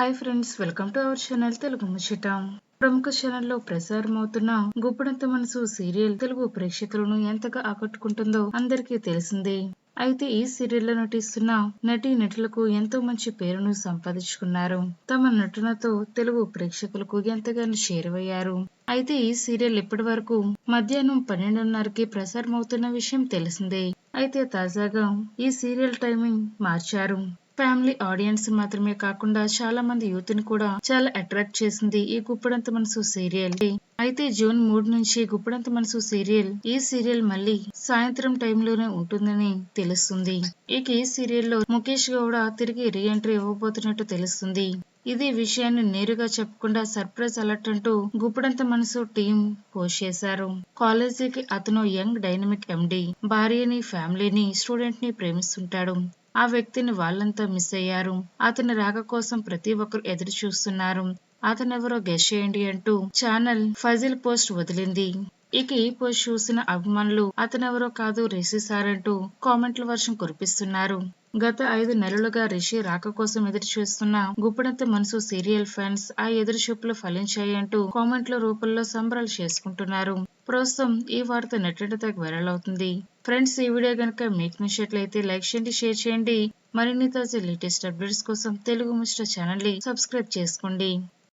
Hi friends welcome to our channel Telugu Muchchata ప్రముఖ ఛానల్లో ప్రసారం అవుతున్న గుప్పడంత మనసు సీరియల్ తెలుగు ప్రేక్షకులను ఎంతగా ఆకట్టుకుంటుందో అందరికీ తెలిసిందే. అయితే ఈ సీరియల్లో నటిస్తున్న నటీ నటులకు ఎంతో మంచి పేరును సంపాదించుకున్నారు. తమ నటనతో తెలుగు ప్రేక్షకులకు ఎంతగానో చేరువయ్యారు. అయితే ఈ సీరియల్ ఇప్పటి వరకు మధ్యాహ్నం పన్నెండున్నరకి ప్రసారం అవుతున్న విషయం తెలిసిందే. అయితే తాజాగా ఈ సీరియల్ టైమింగ్ మార్చారు. ఫ్యామిలీ ఆడియన్స్ మాత్రమే కాకుండా చాలా మంది యూత్ని కూడా చాలా అట్రాక్ట్ చేసింది ఈ గుప్పడంత మనసు సీరియల్. అయితే జూన్ మూడు నుంచి గుప్పడంత మనసు సీరియల్ ఈ సీరియల్ మళ్ళీ సాయంత్రం టైంలోనే ఉంటుందని తెలుస్తుంది. ఇక ఈ సీరియల్లో ముఖేష్ గౌడ తిరిగి రీ ఎంట్రీ ఇవ్వబోతున్నట్టు తెలుస్తుంది. ఇదే విషయాన్ని నేరుగా చెప్పకుండా సర్ప్రైజ్ అలర్ట్ అంటూ గుప్పడంత మనసు టీం పోస్ట్ చేశారు. కాలేజీకి అతను యంగ్ డైనమిక్ ఎండి భార్యని ఫ్యామిలీని స్టూడెంట్ని ప్రేమిస్తుంటాడు. ఆ వ్యక్తిని వాళ్ళంతా మిస్ అయ్యారు అతని రాక కోసం ప్రతి ఒక్కరు ఎదురు చూస్తున్నారు అతనెవరో గెస్ చేయండి అంటూ ఛానల్ ఫజిల్ పోస్ట్ వదిలింది. ఇక ఈ పోస్ట్ చూసిన అభిమానులు అతనెవరో కాదు రిషి సార్ అంటూ కామెంట్ల వర్షం కురిపిస్తున్నారు. గత ఐదు నెలలుగా రిషి రాక కోసం ఎదురు చూస్తున్న గుప్పడంత మనసు సీరియల్ ఫ్యాన్స్ ఆ ఎదురు చూపులు ఫలించాయి అంటూ కామెంట్ల రూపంలో సంబరాలు చేసుకుంటున్నారు. ప్రస్తుతం ఈ వార్త నెట్టింటికి వైరల్ అవుతుంది. ఫ్రెండ్స్ ఈ వీడియో కనుక మీకు నచ్చినట్లయితే లైక్ చేయండి షేర్ చేయండి. మరిన్ని తాజా లేటెస్ట్ అప్డేట్స్ కోసం తెలుగు ముస్టర్ ఛానల్ని సబ్స్క్రైబ్ చేసుకోండి.